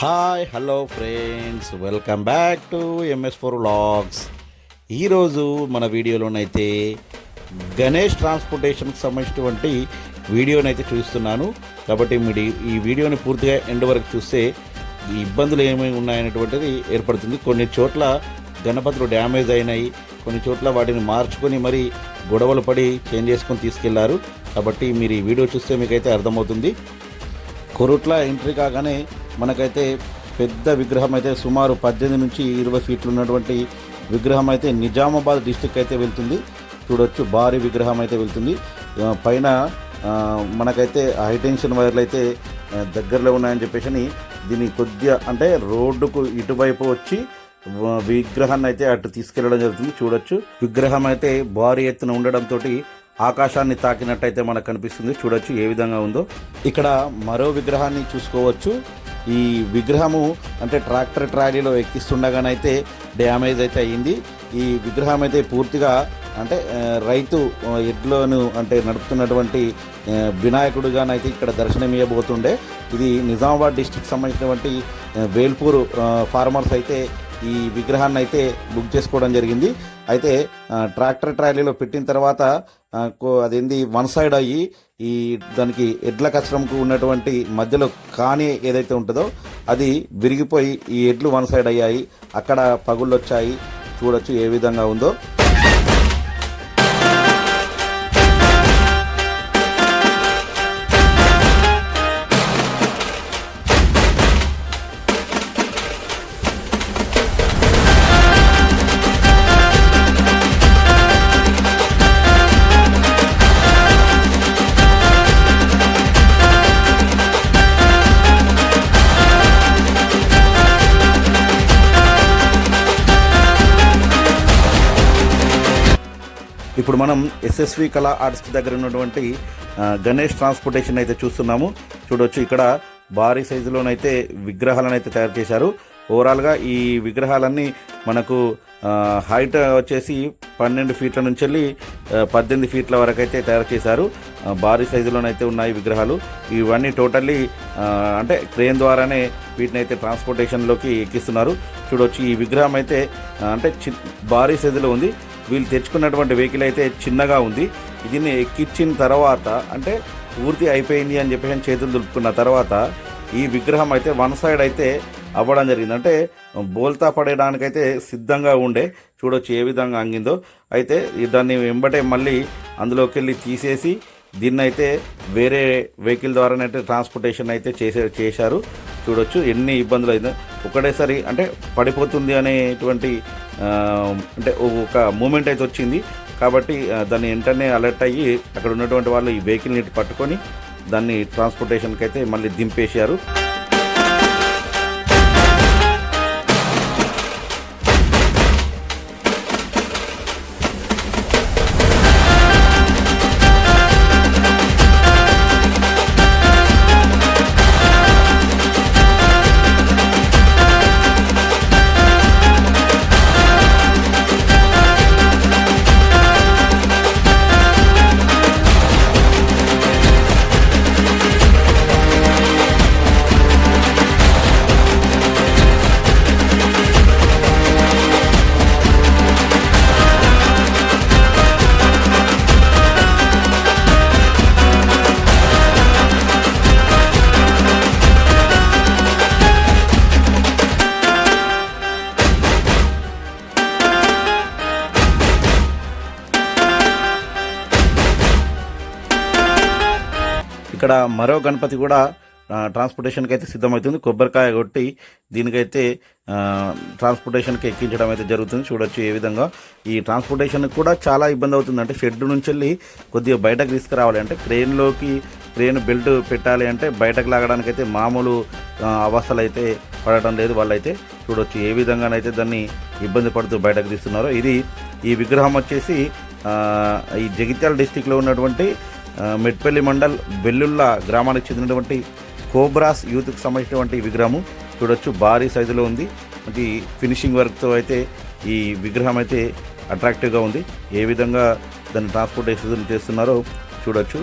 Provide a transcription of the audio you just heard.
Hi hello friends welcome back to MS four vlogs ఈరోజు మన వీడియోలోనైతే గణేష్ ట్రాన్స్పోర్టేషన్కి సంబంధించినటువంటి వీడియోనైతే చూస్తున్నాను కాబట్టి మీరు ఈ వీడియోని పూర్తిగా ఎండ్ వరకు చూస్తే ఈ ఇబ్బందులు ఏమేమి ఉన్నాయనేటువంటిది ఏర్పడుతుంది. కొన్ని చోట్ల గణపతులు డ్యామేజ్ అయినాయి. కొన్ని చోట్ల వాటిని మార్చుకొని మరి గొడవలు పడి చేంజ్ చేసుకొని తీసుకెళ్ళారు. కాబట్టి మీరు ఈ వీడియో చూస్తే మీకైతే అర్థమవుతుంది. కొరుట్ల ఎంట్రీ కాగానే మనకైతే పెద్ద విగ్రహం అయితే సుమారు పద్దెనిమిది నుంచి ఇరవై ఫీట్లు ఉన్నటువంటి విగ్రహం అయితే నిజామాబాద్ డిస్టిక్ అయితే వెళ్తుంది. చూడొచ్చు భారీ విగ్రహం అయితే వెళ్తుంది. పైన మనకైతే హైటెన్షన్ వైర్లు అయితే దగ్గరలో ఉన్నాయని చెప్పేసి దీన్ని కొద్దిగా అంటే రోడ్డుకు ఇటువైపు వచ్చి విగ్రహాన్ని అయితే అటు తీసుకెళ్ళడం జరుగుతుంది. చూడొచ్చు విగ్రహం అయితే భారీ ఎత్తున ఉండడంతో ఆకాశాన్ని తాకినట్టయితే మనకు కనిపిస్తుంది. చూడొచ్చు ఏ విధంగా ఉందో. ఇక్కడ మరో విగ్రహాన్ని చూసుకోవచ్చు. ఈ విగ్రహము అంటే ట్రాక్టర్ ట్రాలీలో ఎక్కిస్తుండగానైతే డ్యామేజ్ అయితే అయ్యింది. ఈ విగ్రహం అయితే పూర్తిగా అంటే రైతు ఎడ్లను అంటే నడుపుతున్నటువంటి వినాయకుడుగానైతే ఇక్కడ దర్శనమియబోతుండే ఇది నిజామాబాద్ డిస్టిక్ సంబంధించినటువంటి వేల్పూర్ ఫార్మర్స్ అయితే ఈ విగ్రహాన్ని అయితే బుక్ చేసుకోవడం జరిగింది. అయితే ట్రాక్టర్ ట్రాలీలో పెట్టిన తర్వాత అదేంది వన్ సైడ్ అయ్యి ఈ దానికి ఎడ్ల కచరంకు ఉన్నటువంటి మధ్యలో కానీ ఏదైతే ఉంటుందో అది విరిగిపోయి ఈ ఎడ్లు వన్ సైడ్ అయ్యాయి. అక్కడ పగుళ్ళు వచ్చాయి చూడొచ్చు ఏ విధంగా ఉందో. ఇప్పుడు మనం ఎస్ఎస్వి కళా ఆర్ట్స్ దగ్గర ఉన్నటువంటి గణేష్ ట్రాన్స్పోర్టేషన్ అయితే చూస్తున్నాము. చూడొచ్చు ఇక్కడ భారీ సైజులోనైతే విగ్రహాలను అయితే తయారు చేశారు. ఓవరాల్గా ఈ విగ్రహాలన్నీ మనకు హైట్ వచ్చేసి పన్నెండు ఫీట్ల నుంచి వెళ్ళి పద్దెనిమిది ఫీట్ల వరకు అయితే తయారు చేశారు. భారీ సైజులోనైతే ఉన్నాయి విగ్రహాలు. ఇవన్నీ టోటల్లీ అంటే క్రేన్ ద్వారానే వీటిని అయితే ట్రాన్స్పోర్టేషన్లోకి ఎక్కిస్తున్నారు. చూడొచ్చు ఈ విగ్రహం అయితే అంటే చి భారీ సైజులో ఉంది. వీళ్ళు తెచ్చుకున్నటువంటి వెహికల్ అయితే చిన్నగా ఉంది. దీన్ని ఎక్కించిన తర్వాత అంటే పూర్తి అయిపోయింది అని చెప్పేసి చేతులు దులుపుకున్న తర్వాత ఈ విగ్రహం అయితే వన్ సైడ్ అయితే అవ్వడం జరిగింది. అంటే బోల్తా పడేయడానికైతే సిద్ధంగా ఉండే. చూడొచ్చు ఏ విధంగా అంగిందో. అయితే దాన్ని వెంబటే మళ్ళీ అందులోకి వెళ్ళి తీసేసి దీన్ని అయితే వేరే వెహికల్ ద్వారానైతే ట్రాన్స్పోర్టేషన్ అయితే చేసే చేశారు. చూడొచ్చు ఎన్ని ఇబ్బందులు అయితే. ఒకటేసారి అంటే పడిపోతుంది అనేటువంటి అంటే ఒక మూమెంట్ అయితే వచ్చింది. కాబట్టి దాన్ని వెంటనే అలర్ట్ అయ్యి అక్కడ ఉన్నటువంటి వాళ్ళు ఈ వెహికల్ని పట్టుకొని దాన్ని ట్రాన్స్పోర్టేషన్కి అయితే మళ్ళీ దింపేశారు. ఇక్కడ మరో గణపతి కూడా ట్రాన్స్పోర్టేషన్కి అయితే సిద్ధమవుతుంది కొబ్బరికాయ కొట్టి దీనికైతే ట్రాన్స్పోర్టేషన్కి ఎక్కించడం అయితే జరుగుతుంది. చూడొచ్చు ఏ విధంగా. ఈ ట్రాన్స్పోర్టేషన్ కూడా చాలా ఇబ్బంది అవుతుంది. అంటే షెడ్ నుంచి వెళ్ళి కొద్దిగా బయటకు తీసుకురావాలి. అంటే క్రెయిన్లోకి క్రెయిన్ బెల్ట్ పెట్టాలి అంటే బయటకు లాగడానికి అయితే మామూలు అవస్థలు అయితే పడటం లేదు. వాళ్ళైతే చూడొచ్చు ఏ విధంగానైతే దాన్ని ఇబ్బంది పడుతూ బయటకు తీస్తున్నారో. ఇది ఈ విగ్రహం వచ్చేసి ఈ జగిత్యాల డిస్టిక్లో ఉన్నటువంటి మెట్పల్లి మండల్ వెల్లుల్లా గ్రామానికి చెందినటువంటి కోబ్రాస్ యూత్కి సంబంధించినటువంటి విగ్రహము చూడొచ్చు భారీ సైజులో ఉంది. మనకి ఫినిషింగ్ వర్క్తో అయితే ఈ విగ్రహం అయితే అట్రాక్టివ్గా ఉంది. ఏ విధంగా దాన్ని ట్రాన్స్పోర్టేషన్ చేస్తున్నారో చూడొచ్చు.